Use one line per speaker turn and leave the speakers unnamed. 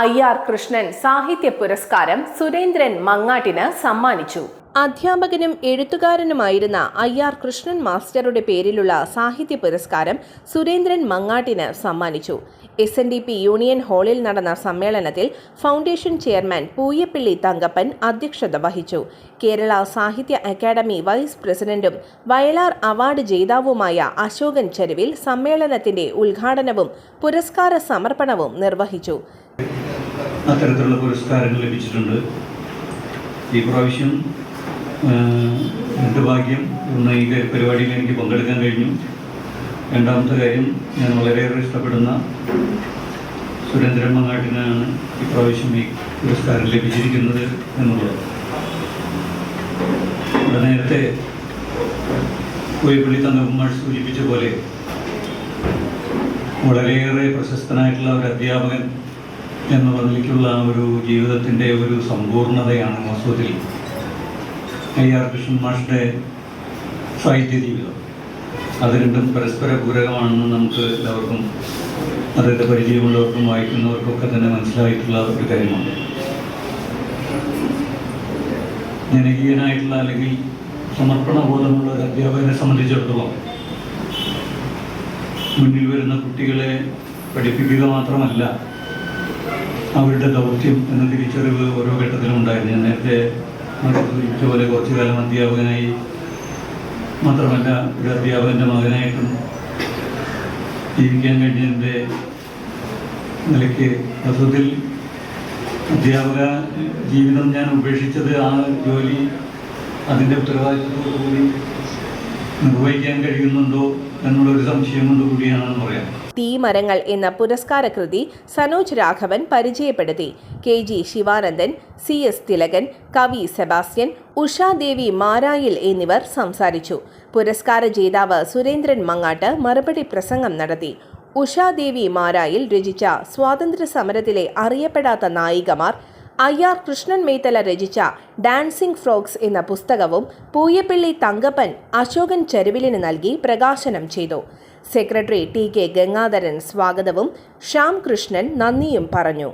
I R Krishnan സാഹിത്യ പുരസ്കാരം സുരേന്ദ്രൻ മങ്ങാട്ടിന് സമ്മാനിച്ചു. അധ്യാപകനും എഴുത്തുകാരനുമായിരുന്ന ഐ ആർ കൃഷ്ണൻ മാസ്റ്ററുടെ പേരിലുള്ള സാഹിത്യ പുരസ്കാരം സുരേന്ദ്രൻ മങ്ങാട്ടിന് സമ്മാനിച്ചു. S N D P union ഹാളിൽ നടന്ന സമ്മേളനത്തിൽ ഫൗണ്ടേഷൻ ചെയർമാൻ പൂയപ്പിള്ളി തങ്കപ്പൻ അധ്യക്ഷത വഹിച്ചു. കേരള സാഹിത്യ അക്കാദമി വൈസ് പ്രസിഡന്റും വയലാർ അവാർഡ് ജേതാവുമായ അശോകൻ ചെരുവിൽ സമ്മേളനത്തിന്റെ ഉദ്ഘാടനവും പുരസ്കാര സമർപ്പണവും നിർവഹിച്ചു.
അത്തരത്തിലുള്ള പുരസ്കാരങ്ങൾ ലഭിച്ചിട്ടുണ്ട്. ഈ പ്രാവശ്യം എന്റെ ഭാഗ്യം ഒന്ന് ഈ പരിപാടിയിൽ എനിക്ക് പങ്കെടുക്കാൻ കഴിഞ്ഞു. രണ്ടാമത്തെ കാര്യം ഞാൻ വളരെയേറെ ഇഷ്ടപ്പെടുന്ന സുരേന്ദ്രൻ മങ്ങാട്ടിനാണ് ഇപ്രാവശ്യം ഈ പുരസ്കാരം ലഭിച്ചിരിക്കുന്നത് എന്നുള്ളത്. നേരത്തെ കോയപ്പള്ളി തങ്കമ്മ സൂചിപ്പിച്ച പോലെ വളരെയേറെ പ്രശസ്തനായിട്ടുള്ള ഒരു അധ്യാപകൻ ആ ഒരു ജീവിതത്തിന്റെ ഒരു സമ്പൂർണതയാണ് വാസ്തവത്തിൽ ഐ ആർ കൃഷ്ണൻ മാഷിന്റെ സാഹിത്യ ജീവിതം. അത് രണ്ടും പരസ്പര പൂരകമാണെന്ന് നമുക്ക് എല്ലാവർക്കും അദ്ദേഹത്തെ പരിചയമുള്ളവർക്കും വായിക്കുന്നവർക്കൊക്കെ തന്നെ മനസ്സിലായിട്ടുള്ള ഒരു കാര്യമാണ്. ജനകീയനായിട്ടുള്ള അല്ലെങ്കിൽ സമർപ്പണ ബോധമുള്ള ഒരു അധ്യാപകനെ സംബന്ധിച്ചിടത്തോളം മുന്നിൽ വരുന്ന കുട്ടികളെ പഠിപ്പിക്കുക മാത്രമല്ല അവരുടെ ദൗത്യം എന്ന തിരിച്ചറിവ് ഓരോ ഘട്ടത്തിലും ഉണ്ടായിരുന്നു. ഞാൻ നേരത്തെ പോലെ കുറച്ചു കാലം അധ്യാപകനായി മാത്രമല്ല ഒരു അധ്യാപകന്റെ മകനായിട്ടും ജീവിക്കാൻ കഴിഞ്ഞതിന്റെ നിലയ്ക്ക് വാസ്തവത്തിൽ അധ്യാപക ജീവിതം ഞാൻ ഉപേക്ഷിച്ചത് ആ ജോലി അതിന്റെ ഉത്തരവാദിത്വത്തോടു കൂടി നിർവഹിക്കാൻ കഴിയുന്നുണ്ടോ എന്നുള്ളൊരു സംശയം കൊണ്ടുകൂടിയാണെന്ന് പറയാം.
തീമരങ്ങൾ എന്ന പുരസ്കാര കൃതി സനോജ് രാഘവൻ പരിചയപ്പെടുത്തി. K G Sivanandan C S Thilakan കവി സെബാസ്റ്റ്യൻ ഉഷാദേവി മാരായിൽ എന്നിവർ സംസാരിച്ചു. പുരസ്കാര ജേതാവ് സുരേന്ദ്രൻ മങ്ങാട്ട് മറുപടി പ്രസംഗം നടത്തി. ഉഷാദേവി മാരായിൽ രചിച്ച സ്വാതന്ത്ര്യ സമരത്തിലെ അറിയപ്പെടാത്ത നായികമാർ ഐ ആർ കൃഷ്ണൻ മേത്തല രചിച്ച ഡാൻസിംഗ് ഫ്രോക്സ് എന്ന പുസ്തകവും പൂയപ്പള്ളി തങ്കപ്പൻ അശോകൻ ചെരുവിലിന് നൽകി പ്രകാശനം ചെയ്തു. സെക്രട്ടറി ടി കെ ഗംഗാധരൻ സ്വാഗതവും ശ്യാം കൃഷ്ണൻ നന്ദിയും പറഞ്ഞു.